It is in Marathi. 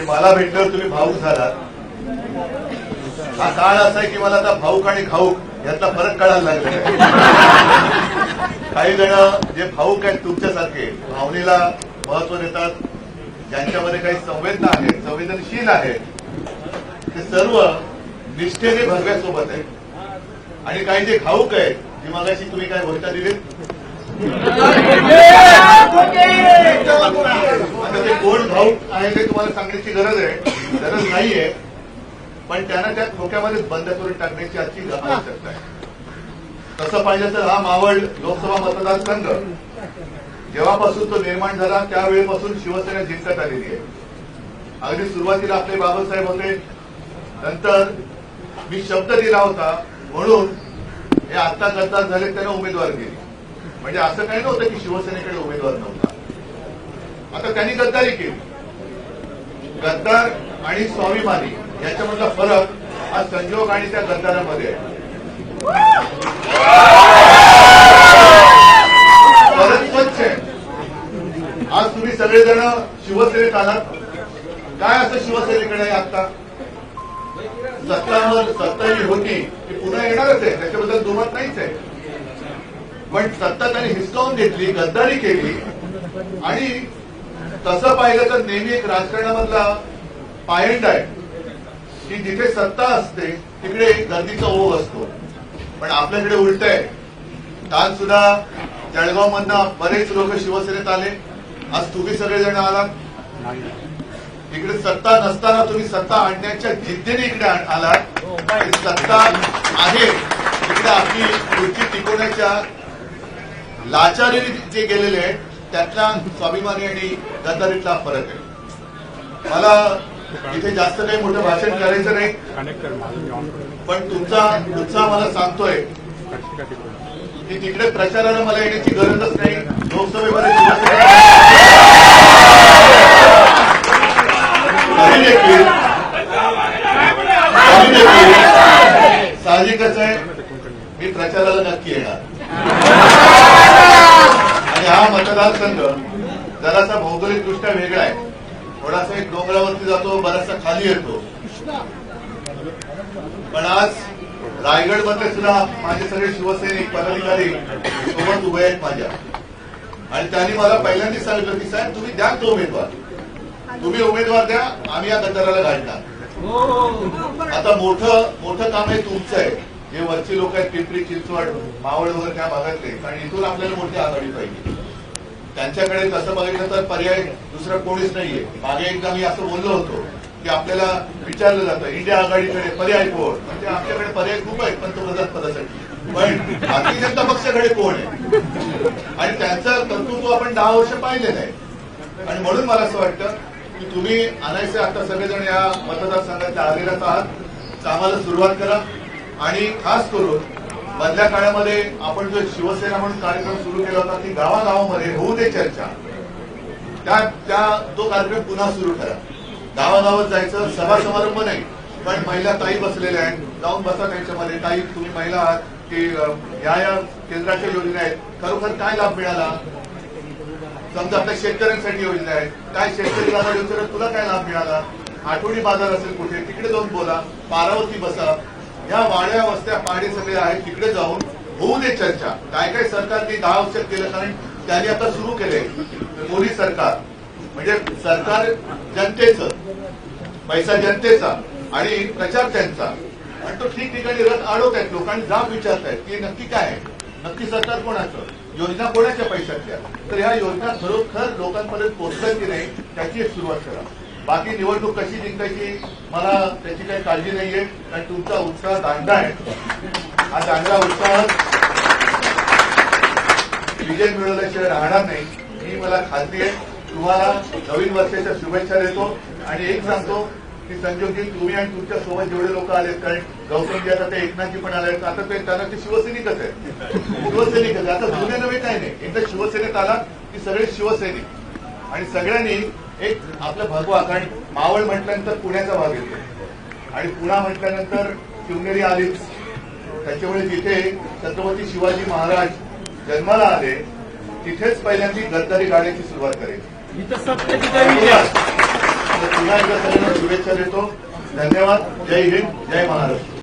की मला भेटल्यावर तुम्ही भाऊक झालात हा काळ असा आहे की मला आता भाऊक आणि खाऊक यातला फरक कळायला लागला काही जण जे भाऊक आहेत तुमच्यासारखे भावनेला महत्त्व देतात ज्यांच्यामध्ये काही संवेदना आहेत संवेदनशील आहेत ते सर्व निष्ठेने भगव्यासोबत आहेत. आणि काही जे घाऊक आहेत जी मगाशी तुम्ही काय घोषणा दिलीत आता ते कोण भाऊक आहे ते तुम्हाला सांगण्याची गरज आहे. गरज नाहीये पण त्यांना त्या खोक्यामध्ये बंद करून टाकण्याची आजची आवश्यकता आहे तसं पाहिजे तर हा मावळ लोकसभा मतदारसंघ जेव्हापासून तो निर्माण झाला त्यावेळेपासून शिवसेना जिंकत आलेली आहे. अगदी सुरुवातीला आपले बाबासाहेब होते नंतर मी शब्द दिला होता म्हणून हे आता गद्दार झाले त्यांना उमेदवार दिली. म्हणजे असं काही नव्हतं की शिवसेनेकडे उमेदवार नव्हता. आता त्यांनी गद्दारी केली. गद्दार आणि स्वाभिमानी याच्यामधला फरक हा संजोग आणि त्या गद्दारामध्ये आहे. फरक स्वच्छ आहे. आज तुम्ही सगळेजण शिवसेनेत आलात. काय असं शिवसेनेकडे आहे आता सत्तावर सत्ता जी होती ती पुन्हा येणारच आहे. त्याच्याबद्दल दुमत नाहीच आहे. पण सत्ता त्यांनी हिसकावून घेतली गद्दारी केली आणि तसं पाहिलं तर नेहमी एक राजकारणामधला पायंट आहे की जिथे सत्ता असते तिकडे गर्दीचा ओघ असतो. पण आपल्याकडे उलट आहे. काल सुद्धा जळगाव मधनं बरेच लोक शिवसेनेत आले. आज तुम्ही सगळेजण आलात. इकडे सत्ता नसताना तुम्ही सत्ता आणण्याच्या जिद्दीने इकडे आण- आलात. सत्ता आहे. इकडे आपली खुर्ची टिकवण्याच्या लाचारीने जे गेलेले आहेत त्यातला स्वाभिमानी आणि गद्दारीतला फरक आहे. मला इथे जास्त काही मोठं भाषण करायचं नाही पण तुमचा उत्साह मला सांगतोय. की तिकडे प्रचाराला मला येण्याची गरजच नाही. लोकसभेमध्ये साहजिकच आहे. मी प्रचाराला नक्की येणार. हा मतदारसंघ जरासा भौगोलिकदृष्ट्या वेगळा आहे. थोडासा एक डोंगरावरती जातो बराचसा खाली येतो. पण आज रायगडमध्ये सुद्धा माझे सगळे शिवसैनिक पदाधिकारी सोबत उभे आहेत माझ्या. आणि त्यांनी मला पहिल्यांदाच सांगितलं की साहेब तुम्ही द्या तो उमेदवार. तुम्ही उमेदवार द्या आम्ही या गद्दाराला घालणार. आता मोठं मोठं काम हे तुमचं आहे. जे वरची लोक आहेत पिंपरी चिंचवड मावळ वगैरे त्या भागातले कारण इथून आपल्याला मोठी आघाडी पाहिजे. त्यांच्याकडे तसं बघितलं तर पर्याय दुसरं कोणीच नाहीये. मागे एकदा मी असं बोललो होतो की आपल्याला विचारलं जातं इंडिया आघाडीकडे पर्याय कोण? म्हणजे आमच्याकडे पर्याय खूप आहेत पंतप्रधान पदासाठी पण भारतीय जनता पक्षाकडे कोण आहे? आणि त्यांचं कर्तृत्व आपण दहा वर्ष पाहिले नाही आणि म्हणून मला असं वाटतं की तुम्ही आणायचे आता सगळेजण या मतदारसंघाच्या आलेलाच आहात. कामाला सुरुवात करा. आणि खास करून मधल्या काळामध्ये आपण जो शिवसेना म्हणून कार्यक्रम सुरू केला होता ती गावागावामध्ये होऊ दे चर्चा. त्या त्या तो कार्यक्रम पुन्हा सुरू करा. गावागावात जायचं सभा समारंभ नाही पण महिला ताई बसलेल्या आहेत जाऊन बसा त्यांच्यामध्ये. ताई तुम्ही महिला आहात की या या केंद्राच्या योजना आहेत. खरोखर काय लाभ मिळाला? समजा आपल्या शेतकऱ्यांसाठी योजना आहेत. काय शेतकरी बाजार योजनेत तुला काय लाभ मिळाला? आठवडी बाजार असेल कुठे तिकडे जाऊन बोला. पारावरती बसा. या वाड्या वस्त्या पाडे सगळे आहेत तिकडे जाऊन होऊ दे चर्चा. काय काय सरकारने दहा वर्षात केलं कारण त्यांनी आता सुरू केले. मोदी सरकार. म्हणजे सरकार जनतेचं पैसा जनतेचा आणि प्रचार त्यांचा. आणि तो ठिकठिकाणी रथ अडवत आहेत लोकांनी जाब विचारतायत की नक्की काय आहे? नक्की सरकार कोणाचं? योजना कोणाच्या पैशातल्या? तर ह्या योजना खरोखर लोकांपर्यंत पोहोचल्या की नाही त्याची सुरुवात करा. बाकी निवडणूक कशी जिंकायची मला त्याची काही काळजी नाहीये. कारण तुमचा उत्साह दांडा आहे. हा दांडा उत्साह विजय मिळवल्याशिवाय राहणार नाही. ही मला खात्री आहे. तुम्हाला नवीन वर्षाच्या शुभेच्छा देतो. आणि एक सांगतो की संजोगजी तुम्ही आणि तुमच्यासोबत जेवढे लोक आलेत कारण गौतमजी आता ते एकनाथजी पण आले आता ते त्यांना ते शिवसैनिकच आहे शिवसैनिकच आहे. आता जुने नवे काय नाही. एकदा शिवसेनेत आला की सगळे शिवसैनिक. आणि सगळ्यांनी एक आपलं भगवा कारण मावळ म्हटल्यानंतर पुण्याचा भाग येतो. आणि पुणा म्हटल्यानंतर शिवनेरी आलीच त्याच्यामुळे जिथे छत्रपती शिवाजी महाराज जन्माला आले तिथेच पहिल्यांदी गद्दारी गाण्याची सुरुवात करेल पुन्हा एकदा सगळ्यांना शुभेच्छा देतो. धन्यवाद. जय हिंद. जय महाराष्ट्र.